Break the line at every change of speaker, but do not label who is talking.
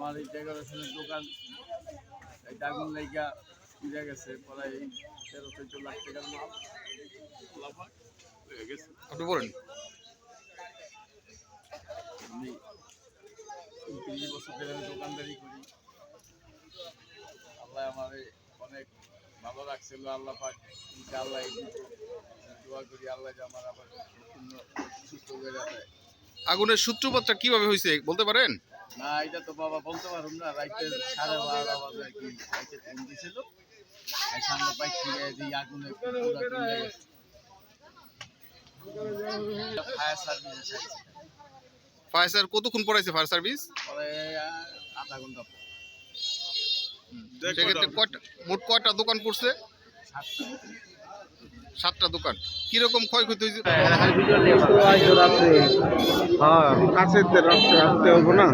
আমার এই ডেকোরেশনের দোকান এই আগুন লাইগা পুড়ে গেছে প্রায় তেরো চোদ্দ লাখ টাকার মাল।
আপনি বলেন।
আমি তিরিশ বছর ধরে আমি দোকানদারি করি। আল্লাহ আমার অনেক ভালো রাখছিল আল্লাহ পাক আল্লাহ দোয়া করি আল্লাহ যে আমার আবার সুস্থ হয়ে যাবে।
আগুনের সূত্রপাতটা কীভাবে হয়েছে বলতে পারেন?
না এটা তো বাবা বলতে পারুন না রাইতে সাড়ে বারোটা বাজে কি রাইতে ফোন দিছিল। বাইক আগুনে ফায়ার সার্ভিসে
ফায়ার সার্ভিস কতক্ষণ পড়াইছে ফায়ার সার্ভিস?
পরে আধা ঘণ্টা
সেক্ষেত্রে কয়টা মোট কয়টা দোকান পড়ছে?
সাতটা।
সাতটা দোকান। কীরকম ক্ষয়ক্ষতি হয়েছে?
হ্যাঁ কাছে হবে না।